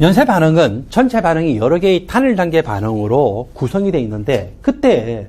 연쇄 반응은 전체 반응이 여러 개의 단일 단계 반응으로 구성이 되어 있는데 그때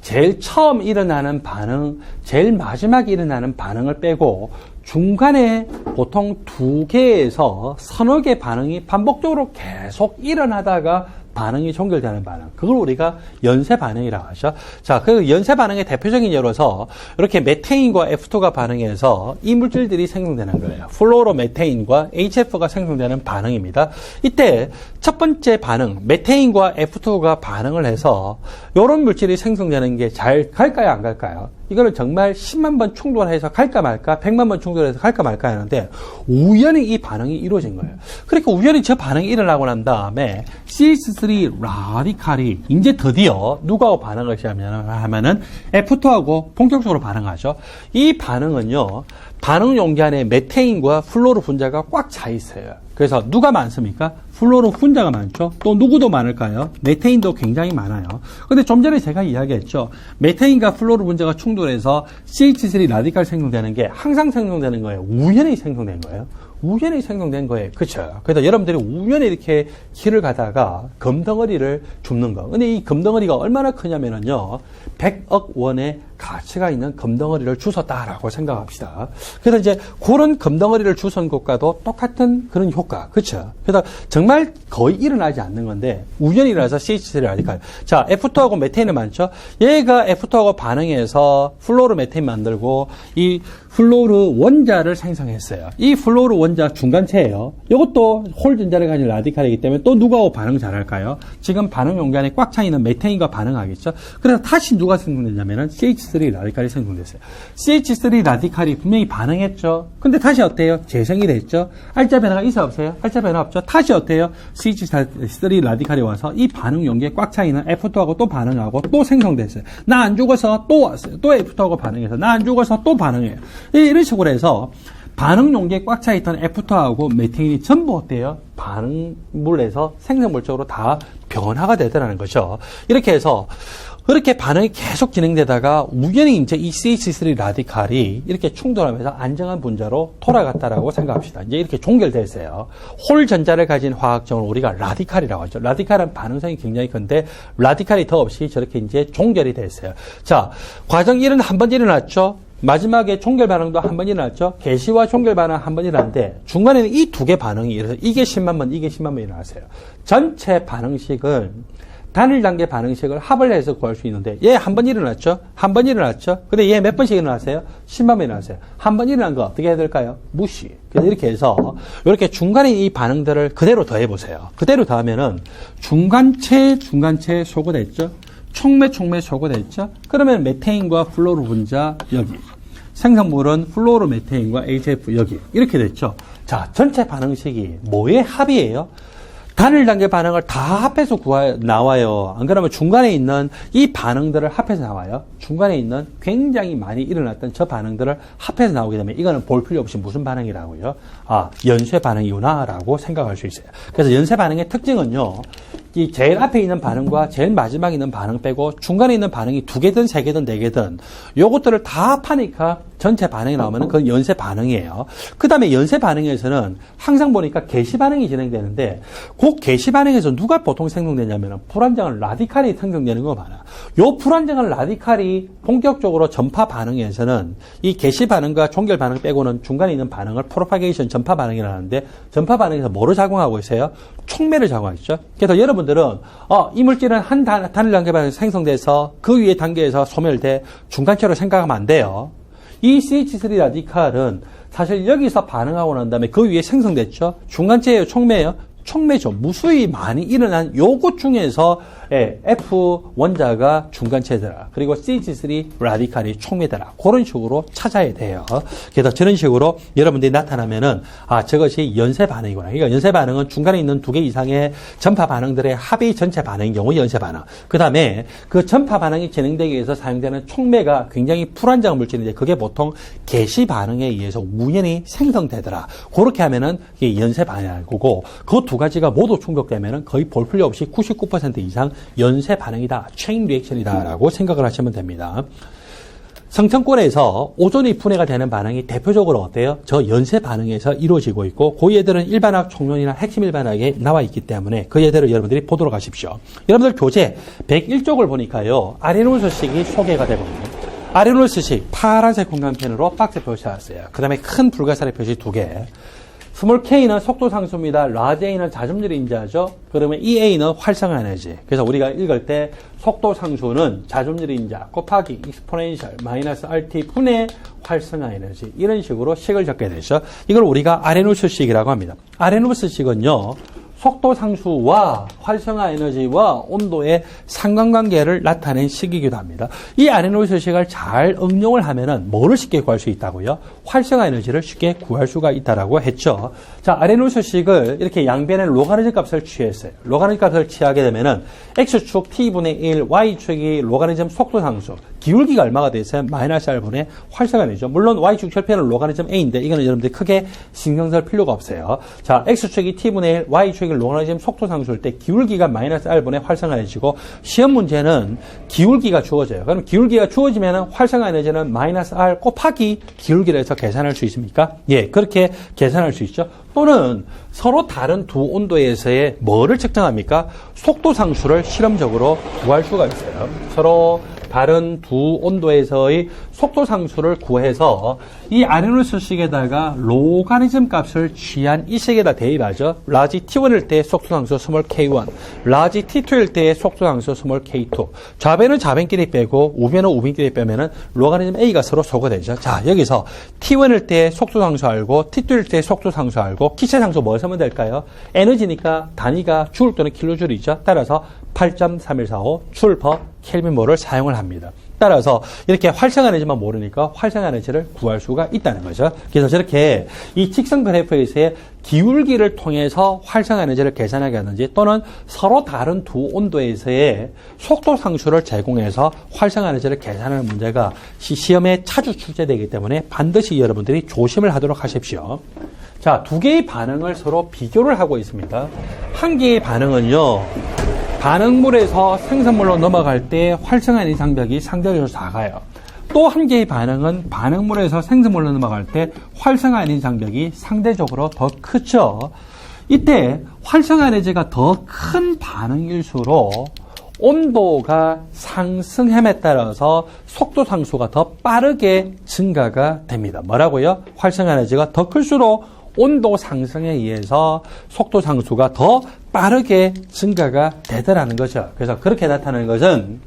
제일 처음 일어나는 반응, 제일 마지막에 일어나는 반응을 빼고 중간에 보통 두 개에서 서너 개 반응이 반복적으로 계속 일어나다가 반응이 종결되는 반응. 그걸 우리가 연쇄 반응이라고 하죠. 자, 그 연쇄 반응의 대표적인 예로서 이렇게 메테인과 F2가 반응해서 이 물질들이 생성되는 거예요. 플로로 메테인과 HF가 생성되는 반응입니다. 이때 첫 번째 반응, 메테인과 F2가 반응을 해서 이런 물질이 생성되는 게 잘 갈까요, 안 갈까요? 이거는 정말 10만 번 충돌해서 갈까 말까, 100만 번 충돌해서 갈까 말까 하는데 우연히 이 반응이 이루어진 거예요. 그러니까 우연히 저 반응이 일어나고 난 다음에 CH3 라디칼이 이제 드디어 누구하고 반응을 시작하면 하면은 F2하고 본격적으로 반응하죠. 이 반응은요. 반응 용기 안에 메테인과 플로르 분자가 꽉 차 있어요. 그래서 누가 많습니까? 플로르 분자가 많죠. 또 누구도 많을까요? 메테인도 굉장히 많아요. 근데 좀 전에 제가 이야기했죠. 메테인과 플로르 분자가 충돌해서 CH3 라디칼 생성되는 게 항상 생성되는 거예요. 우연히 생성된 거예요. 우연히 생성된 거예요. 그렇죠. 그래서 여러분들이 우연히 이렇게 길을 가다가 금덩어리를 줍는 거. 근데 이 금덩어리가 얼마나 크냐면은요. 100억 원의 가치가 있는 금덩어리를 주웠다라고 생각합시다. 그래서 이제 그런 금덩어리를 주운 것과도 똑같은 그런 효과. 그렇죠. 그래서 정말 거의 일어나지 않는 건데 우연히 일어나서 CH3 라디칼. 자, F2하고 메테인을 많죠. 얘가 F2하고 반응해서 플로르 메테인 만들고 이 플로르 원자를 생성했어요. 이 플로르 원자 중간체예요. 이것도 홀 전자를 가진 라디칼이기 때문에 또 누구하고 반응 잘할까요? 지금 반응 용량이 꽉차 있는 메테인과 반응하겠죠. 그래서 다시 누가 생성됐냐면은 CH3 라디칼이 생성됐어요. CH3 라디칼이 분명히 반응했죠. 근데 다시 어때요? 재생이 됐죠. 알짜 변화가 있어 없어요? 알짜 변화 없죠. 다시 어때요? CH3 라디칼이 와서 이 반응 용기에 꽉 차 있는 F2하고 또 반응하고 또 생성됐어요. 나 안 죽어서 또 왔어요. 또 F2하고 반응해서 나 안 죽어서 또 반응해요. 이런 식으로 해서 반응 용기에 꽉 차 있던 F2하고 메테인이 전부 어때요? 반응물에서 생성물적으로 다 변화가 되더라는 거죠. 이렇게 해서 그렇게 반응이 계속 진행되다가 우연히 이제 이 CH3 라디칼이 이렇게 충돌하면서 안정한 분자로 돌아갔다라고 생각합시다. 이제 이렇게 종결됐어요. 홀 전자를 가진 화학점을 우리가 라디칼이라고 하죠. 라디칼은 반응성이 굉장히 큰데 라디칼이 더 없이 저렇게 이제 종결이 됐어요. 자, 과정 1은 한 번 일어났죠. 마지막에 종결 반응도 한 번 일어났죠. 개시와 종결 반응 한 번 일어났는데 중간에는 이 두 개 반응이 일어서 이게 10만 번, 이게 10만 번 일어났어요. 전체 반응식을 단일 단계 반응식을 합을 해서 구할 수 있는데 얘 한 번 일어났죠? 한 번 일어났죠? 근데 얘 몇 번씩 일어났어요? 10만 번 일어났어요. 한 번 일어난 거 어떻게 해야 될까요? 무시. 그래서 이렇게 해서 이렇게 중간에 이 반응들을 그대로 더해 보세요. 그대로 더하면은 중간체 중간체 소거됐죠? 촉매 촉매 소거됐죠? 그러면 메테인과 플로르 분자 여기. 생성물은 플로르 메테인과 HF 여기. 이렇게 됐죠? 자, 전체 반응식이 뭐의 합이에요? 단일 단계 반응을 다 합해서 구하, 나와요. 안 그러면 중간에 있는 이 반응들을 합해서 나와요. 중간에 있는 굉장히 많이 일어났던 저 반응들을 합해서 나오게 되면 이거는 볼 필요 없이 무슨 반응이라고요? 아, 연쇄 반응이구나라고 생각할 수 있어요. 그래서 연쇄 반응의 특징은요. 이 제일 앞에 있는 반응과 제일 마지막에 있는 반응 빼고 중간에 있는 반응이 두 개든 세 개든 네 개든 요것들을 다 합하니까 전체 반응이 나오면 그건 연쇄 반응이에요. 그 다음에 연쇄 반응에서는 항상 보니까 개시 반응이 진행되는데 그 개시 반응에서 누가 보통 생성되냐면 불안정한 라디칼이 생성되는 거 많아. 요 불안정한 라디칼이 본격적으로 전파 반응에서는 이 개시 반응과 종결 반응 빼고는 중간에 있는 반응을 프로파게이션 전파 반응이라는데 전파 반응에서 뭐로 작용하고 있어요? 촉매를 작용하죠. 그래서 여러분 들은 어, 이 물질은 한 단, 단일 단계 반응 생성돼서 그 위에 단계에서 소멸돼 중간체로 생각하면 안 돼요. 이 CH3 라디칼은 사실 여기서 반응하고 난 다음에 그 위에 생성됐죠. 중간체예요, 촉매예요. 촉매죠. 무수히 많이 일어난 요것 중에서 예, F 원자가 중간체더라. 그리고 CH3 라디칼이 촉매더라. 그런 식으로 찾아야 돼요. 그래서 저런 식으로 여러분들이 나타나면은 아 저것이 연쇄 반응이구나. 그러니까 연쇄 반응은 중간에 있는 두 개 이상의 전파 반응들의 합의 전체 반응인 경우 연쇄 반응. 그 다음에 그 전파 반응이 진행되기 위해서 사용되는 촉매가 굉장히 불안정한 물질인데 그게 보통 개시 반응에 의해서 우연히 생성되더라. 그렇게 하면은 이게 연쇄 반응이고 그 두 가지가 모두 충족되면은 거의 볼 필요 없이 99% 이상 연쇄 반응이다. 체인 리액션이다라고 생각을 하시면 됩니다. 성층권에서 오존이 분해가 되는 반응이 대표적으로 어때요? 저 연쇄 반응에서 이루어지고 있고 그 얘들은 일반학 총론이나 핵심 일반학에 나와 있기 때문에 그 얘들을 여러분들이 보도록 하십시오. 여러분들 교재 101쪽을 보니까요. 아레노스식이 소개가 되고 아레노스식 파란색 공간펜으로 박스 표시하였어요. 그 다음에 큰 불가사리 표시 두 개. 스몰 k는 속도 상수입니다. 라지 a는 자점률 인자죠. 그러면 이 a는 활성화 에너지. 그래서 우리가 읽을 때 속도 상수는 자점률 인자 곱하기 익스포넨셜 마이너스 rt 분의 활성화 에너지 이런 식으로 식을 적게 되죠. 이걸 우리가 아레누스식이라고 합니다. 아레누스식은요. 속도 상수와 활성화 에너지와 온도의 상관관계를 나타낸 식이기도 합니다. 이 아레노스식을 잘 응용을 하면은 뭐를 쉽게 구할 수 있다고요? 활성화 에너지를 쉽게 구할 수가 있다라고 했죠. 자, 아레노스식을 이렇게 양변의 로가리즘 값을 취했어요. 로가리즘 값을 취하게 되면은 x축 t분의 1, y축이 로가리즘 속도 상수, 기울기가 얼마가 돼 있어요? 마이너스 r분의 활성화 에너지죠. 물론 y축 절편은 로가리즘 a인데 이거는 여러분들 크게 신경 쓸 필요가 없어요. 자, x축이 t분의 1, y축이 로가리즘 속도 상수일 때 기울기가 마이너스 r분의 활성화 에너지고 시험 문제는 기울기가 주어져요. 그럼 기울기가 주어지면 활성화 에너지는 마이너스 r 곱하기 기울기를 해서 계산할 수 있습니까? 예, 그렇게 계산할 수 있죠. 또는 서로 다른 두 온도에서의 뭐를 측정합니까? 속도 상수를 실험적으로 구할 수가 있어요. 서로 다른 두 온도에서의 속도 상수를 구해서 이 아레노스 식에다가 로가리즘 값을 취한 이 식에다 대입하죠. 라지 T1일 때 속도 상수 스몰 K1, 라지 T2일 때 속도 상수 스몰 K2. 좌변은 좌변끼리 빼고 우변은 우변끼리 빼면은 로가리즘 A가 서로 소거되죠. 자, 여기서 T1일 때 속도 상수 알고 T2일 때 속도 상수 알고 기체 상수 뭘 쓰면 될까요? 에너지니까 단위가 줄 또는 킬로줄이죠. 따라서 8.3145줄퍼 켈빈모를 사용을 합니다. 따라서 이렇게 활성화 에너지만 모르니까 활성화 에너지를 구할 수가 있다는 거죠. 그래서 저렇게 이 직선 그래프에서의 기울기를 통해서 활성화 에너지를 계산하게 하든지 또는 서로 다른 두 온도에서의 속도 상수를 제공해서 활성화 에너지를 계산하는 문제가 시험에 자주 출제되기 때문에 반드시 여러분들이 조심을 하도록 하십시오. 자, 두 개의 반응을 서로 비교를 하고 있습니다. 한 개의 반응은요. 반응물에서 생성물로 넘어갈 때 에너지 장벽이 상대적으로 작아요. 또 한 개의 반응은 반응물에서 생성물로 넘어갈 때 에너지 장벽이 상대적으로 더 크죠. 이때 활성화 에너지가 더 큰 반응일수록 온도가 상승함에 따라서 속도 상수가 더 빠르게 증가가 됩니다. 뭐라고요? 활성화 에너지가 더 클수록 온도 상승에 의해서 속도 상수가 더 빠르게 증가가 되더라는 거죠. 그래서 그렇게 나타나는 것은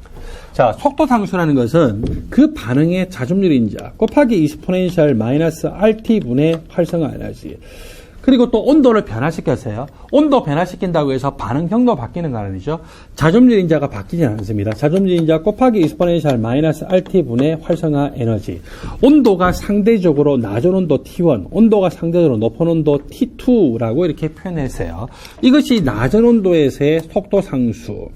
자, 속도 상수라는 것은 그 반응의 자점률 인자 곱하기 이스포넨셜 마이너스 RT분의 활성화 에너지. 그리고 또 온도를 변화시켰어요. 온도 변화시킨다고 해서 반응 경도 바뀌는 거 아니죠? 자점률 인자가 바뀌지 않습니다. 자점률 인자 곱하기 이스포넨셜 마이너스 RT분의 활성화 에너지. 온도가 상대적으로 낮은 온도 T1, 온도가 상대적으로 높은 온도 T2라고 이렇게 표현했어요. 이것이 낮은 온도에서의 속도 상수.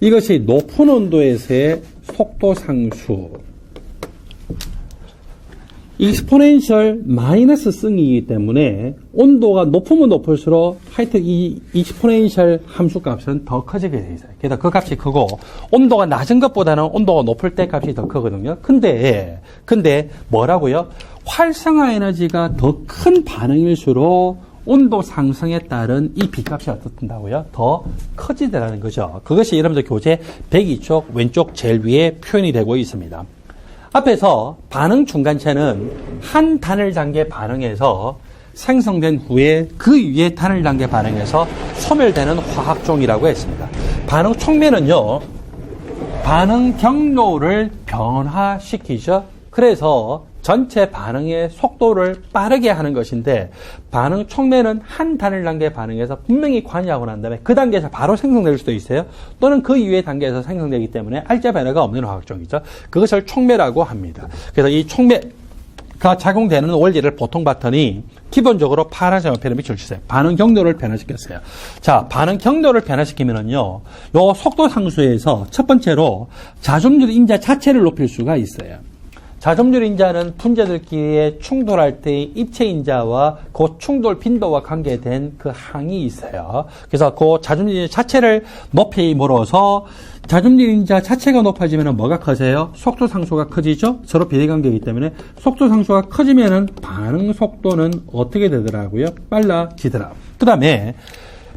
이것이 높은 온도에서의 속도 상수. 익스포넨셜 마이너스 승이기 때문에 온도가 높으면 높을수록 하여튼 이 익스포넨셜 함수 값은 더 커지게 돼 있어요. 그래서 그 값이 크고 온도가 낮은 것보다는 온도가 높을 때 값이 더 크거든요. 근데 근데 뭐라고요? 활성화 에너지가 더 큰 반응일수록 온도 상승에 따른 이 B값이 어떻든다고요? 더 커지더라는 거죠. 그것이 여러분들 교재 102쪽 왼쪽 제일 위에 표현이 되고 있습니다. 앞에서 반응 중간체는 한 단일 단계 반응에서 생성된 후에 그 위에 단일 단계 반응에서 소멸되는 화학종이라고 했습니다. 반응 촉매는요, 반응 경로를 변화시키죠. 그래서 전체 반응의 속도를 빠르게 하는 것인데 반응 촉매는 한 단일 단계 반응에서 분명히 관여하고 난 다음에 그 단계에서 바로 생성될 수도 있어요. 또는 그 이후의 단계에서 생성되기 때문에 알자 변화가 없는 화학종이죠. 그것을 촉매라고 합니다. 그래서 이 촉매 가 작용되는 원리를 보통 봤더니 기본적으로 파란색 연필을 밑줄치세요. 반응 경로를 변화시켰어요. 자, 반응 경로를 변화시키면은요, 요 속도 상수에서 첫 번째로 자존률 인자 자체를 높일 수가 있어요. 자점률 인자는 분자들끼리의 충돌할 때의 입체 인자와 그 충돌 빈도와 관계된 그 항이 있어요. 그래서 그 자점률 인자 자체를 높이 물어서 자점률 인자 자체가 높아지면 뭐가 커져요? 속도 상수가 커지죠? 서로 비례관계이기 때문에 속도 상수가 커지면은 반응 속도는 어떻게 되더라고요? 빨라지더라. 그 다음에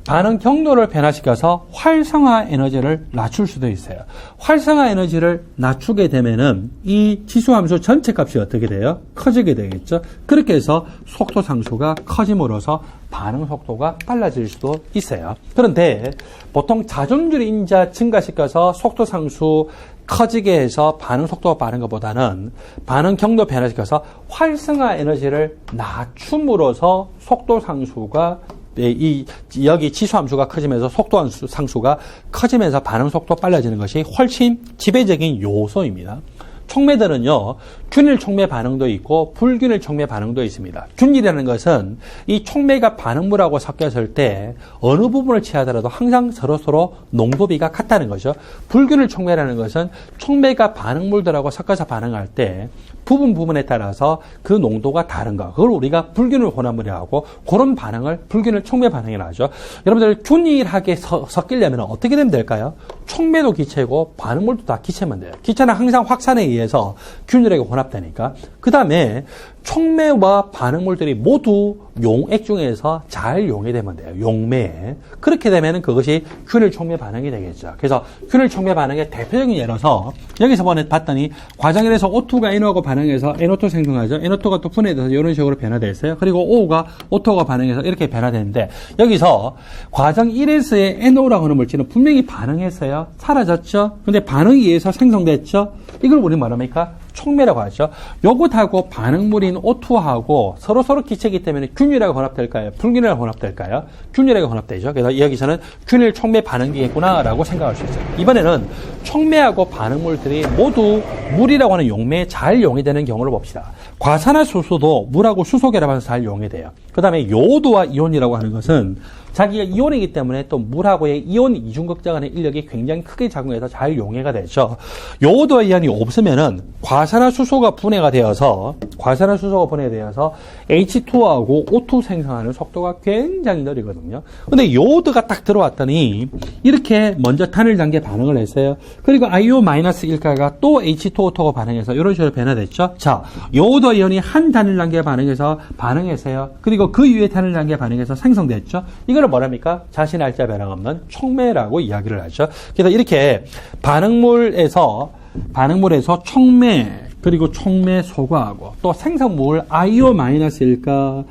반응 경로를 변화시켜서 활성화 에너지를 낮출 수도 있어요. 활성화 에너지를 낮추게 되면은 이 지수함수 전체 값이 어떻게 돼요? 커지게 되겠죠. 그렇게 해서 속도 상수가 커짐으로써 반응 속도가 빨라질 수도 있어요. 그런데 보통 자존줄 인자 증가시켜서 속도 상수 커지게 해서 반응 속도가 빠른 것보다는 반응 경로 변화시켜서 활성화 에너지를 낮춤으로써 속도 상수가 네, 이 여기 지수함수가 커지면서 속도 상수가 커지면서 반응 속도 빨라지는 것이 훨씬 지배적인 요소입니다. 촉매들은요, 균일 촉매 반응도 있고 불균일 촉매 반응도 있습니다. 균일이라는 것은 이 촉매가 반응물하고 섞였을 때 어느 부분을 취하더라도 항상 서로서로 농도비가 같다는 거죠. 불균일 촉매라는 것은 촉매가 반응물들하고 섞어서 반응할 때 부분 부분에 따라서 그 농도가 다른 거. 그걸 우리가 불균일 혼합물이라고 하고 그런 반응을 불균일 촉매 반응이라 하죠. 여러분들 균일하게 서- 섞이려면 어떻게 되면 될까요? 촉매도 기체고 반응물도 다 기체면 돼요. 기체는 항상 확산에 의해서 균일하게 혼합되니까. 그 다음에 촉매와 반응물들이 모두 용액 중에서 잘 용해되면 돼요. 용매. 그렇게 되면 그것이 균일 촉매 반응이 되겠죠. 그래서 균일 촉매 반응의 대표적인 예로서 여기서 봤더니 과정에서 O2가 NO하고 반응해서 NO2 생성하죠. NO2가 또 분해돼서 이런 식으로 변화됐어요. 그리고 O가 O2가 반응해서 이렇게 변화되는데 여기서 과정 1에서의 NO라고 하는 물질은 분명히 반응했어요. 사라졌죠. 근데 반응에 의해서 생성됐죠. 이걸 우리 뭐랍니까? 촉매라고 하죠. 요것하고 반응물인 O2하고 서로 서로 기체이기 때문에 균일하게 혼합될까요? 불균일하게 혼합될까요? 균일하게 혼합되죠. 그래서 여기서는 균일 촉매 반응기겠구나라고 생각할 수 있어요. 이번에는 촉매하고 반응물들이 모두 물이라고 하는 용매에 잘 용해되는 경우를 봅시다. 과산화수소도 물하고 수소 결합해서 잘 용해돼요. 그 다음에 요오드와 이온이라고 하는 것은 자기가 이온이기 때문에 또 물하고의 이온 이중극자 간의 인력이 굉장히 크게 작용해서 잘 용해가 되죠. 요오드와 이온이 없으면은 과산화수소가 분해가 되어서 과산화수소가 분해되어서 H2하고 O2 생성하는 속도가 굉장히 느리거든요. 근데 요오드가 딱 들어왔더니 이렇게 먼저 탄일 단계 반응을 했어요. 그리고 IO-1가가 또 H2O2가 반응해서 이런 식으로 변화됐죠. 자, 요오드 이온이 한 단일 단계 반응해서 반응했어요. 그리고 그 위에 탄일 단계 반응해서 생성됐죠. 이 거를 뭐랍니까? 자신 알자 변화 없는 촉매라고 이야기를 하죠. 그래서 이렇게 반응물에서 반응물에서 촉매 그리고 촉매 소과하고 또 생성물 IO-1가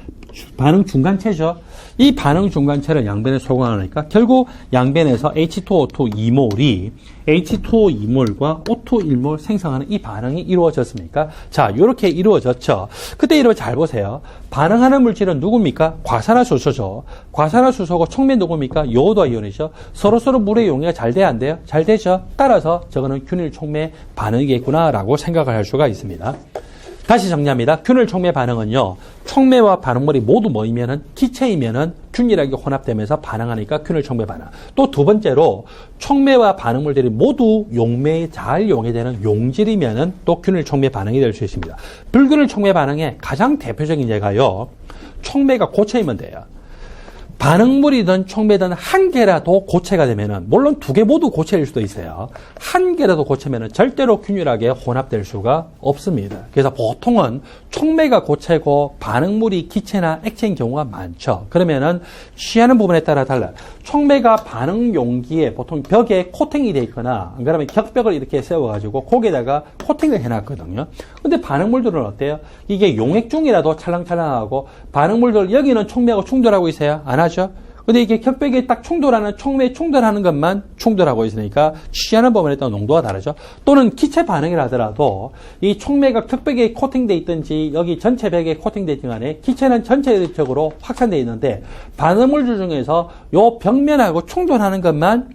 반응 중간체죠. 이 반응 중간체를 양변에 소과하니까 결국 양변에서 H2O2 2몰이 H2O 2몰과 O2 1몰 생성하는 이 반응이 이루어졌습니까? 자, 이렇게 이루어졌죠. 그때 이거 잘 보세요. 반응하는 물질은 누굽니까? 과산화수소죠. 과산화수소고 촉매 누굽니까? 요오드 이온이죠. 서로서로 물의 용해가 잘 돼야 안 돼요? 잘 되죠. 따라서 저거는 균일 촉매 반응이겠구나라고 생각을 할 수가 있습니다. 다시 정리합니다. 균일 촉매 반응은요, 촉매와 반응물이 모두 모이면은 기체이면은 균일하게 혼합되면서 반응하니까 균일 촉매 반응. 또 두 번째로 촉매와 반응물들이 모두 용매에 잘 용해되는 용질이면은 또 균일 촉매 반응이 될 수 있습니다. 불균일 촉매 반응의 가장 대표적인 예가요, 촉매가 고체이면 돼요. 반응물이든 촉매든 한 개라도 고체가 되면은 물론 두 개 모두 고체일 수도 있어요. 한 개라도 고체면은 절대로 균일하게 혼합될 수가 없습니다. 그래서 보통은 촉매가 고체고 반응물이 기체나 액체인 경우가 많죠. 그러면은 취하는 부분에 따라 달라. 촉매가 반응 용기에 보통 벽에 코팅이 돼 있거나 안 그러면 격벽을 이렇게 세워가지고 거기에다가 코팅을 해놨거든요. 근데 반응물들은 어때요? 이게 용액 중이라도 찰랑찰랑하고 반응물들 여기는 촉매하고 충돌하고 있어요. 안 하죠? 근데 이게 격벽에 딱 충돌하는 촉매에 충돌하는 것만 충돌하고 있으니까 취하는 부분에 따라 농도가 다르죠. 또는 기체 반응이라 하더라도 이 촉매가 격벽에 코팅돼 있든지 여기 전체 벽에 코팅돼 있든 간에 기체는 전체적으로 확산돼 있는데 반응물들 중에서 요 벽면하고 충돌하는 것만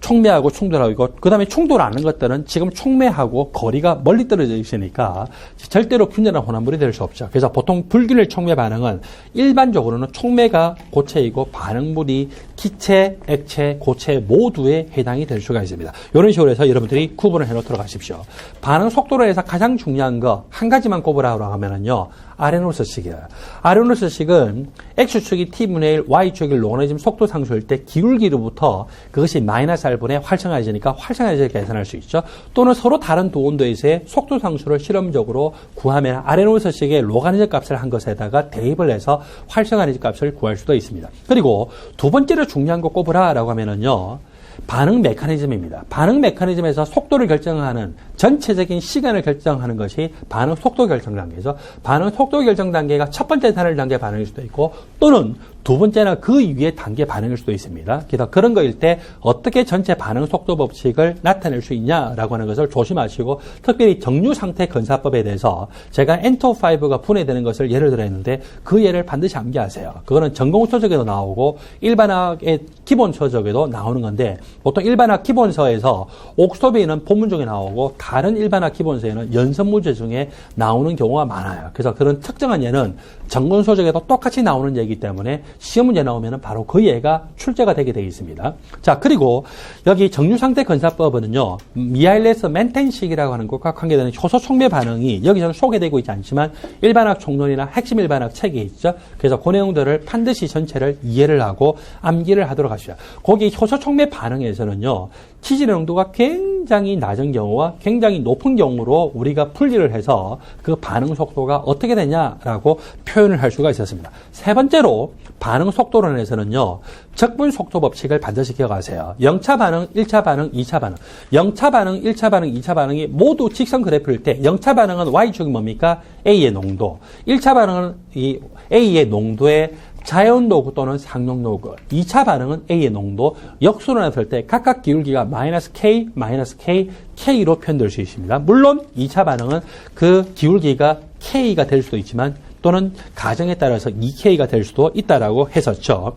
촉매하고 충돌하고 그 다음에 충돌 하는 것들은 지금 촉매하고 거리가 멀리 떨어져 있으니까 절대로 균열한 혼합물이 될 수 없죠. 그래서 보통 불균열 촉매 반응은 일반적으로는 촉매가 고체이고 반응물이 기체, 액체, 고체 모두에 해당이 될 수가 있습니다. 이런 식으로 해서 여러분들이 구분을 해놓도록 하십시오. 반응 속도로 해서 가장 중요한 거 한 가지만 꼽으라고 하면은요. 아레노스식이에요. 아레노스식은 X축이 T분의 1, Y축이 로가리즘 속도 상수일 때 기울기로부터 그것이 마이너스 R분의 활성화해지니까 활성화해질 계산할 수 있죠. 또는 서로 다른 두 온도에서의 속도 상수를 실험적으로 구하면 아레노스식의 로가리즘 값을 한 것에다가 대입을 해서 활성화해질 값을 구할 수도 있습니다. 그리고 두 번째로 중요한 거 꼽으라라고 하면은요. 반응 메커니즘입니다. 반응 메커니즘에서 속도를 결정하는 전체적인 시간을 결정하는 것이 반응 속도 결정 단계죠. 반응 속도 결정 단계가 첫 번째 단을 단계 반응일 수도 있고 또는 두 번째나 그 위에 단계 반응일 수도 있습니다. 그래서 그런 거일 때 어떻게 전체 반응 속도 법칙을 나타낼 수 있냐라고 하는 것을 조심하시고 특별히 정류 상태 건사법에 대해서 제가 엔터5가 분해되는 것을 예를 들어 했는데 그 예를 반드시 암기하세요. 그거는 전공 서적에도 나오고 일반학의 기본 서적에도 나오는 건데 보통 일반학 기본서에서 옥스토비는 본문 중에 나오고 다른 일반학 기본서에는 연습 문제 중에 나오는 경우가 많아요. 그래서 그런 특정한 예는 전공 서적에도 똑같이 나오는 예이기 때문에 시험 문제 나오면 바로 그 예가 출제가 되게 되어 있습니다. 자, 그리고 여기 정류상태 건사법은요, 미하일레스 멘텐식이라고 하는 것과 관계되는 효소 촉매 반응이 여기서는 소개되고 있지 않지만 일반학 총론이나 핵심 일반학 책에 있죠. 그래서 그 내용들을 반드시 전체를 이해를 하고 암기를 하도록 하시죠. 거기 효소 촉매 반응에서는요, 치질의 농도가 굉장히 낮은 경우와 굉장히 높은 경우로 우리가 분리를 해서 그 반응 속도가 어떻게 되냐라고 표현을 할 수가 있었습니다. 세 번째로 반응 속도론에서는요, 적분 속도 법칙을 반드시 기억하세요. 0차 반응, 1차 반응, 2차 반응. 0차 반응, 1차 반응, 2차 반응이 모두 직선 그래프일 때 0차 반응은 Y축이 뭡니까? A의 농도. 1차 반응은 이 A의 농도의 자연도구 또는 상용도구. 2차 반응은 A의 농도. 역순환했을 때 각각 기울기가 마이너스 K, 마이너스 K, K로 표현될 수 있습니다. 물론 2차 반응은 그 기울기가 K가 될 수도 있지만 또는 가정에 따라서 2K가 될 수도 있다라고 했었죠.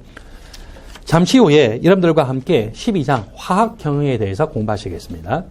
잠시 후에 여러분들과 함께 12장 화학 경영에 대해서 공부하시겠습니다.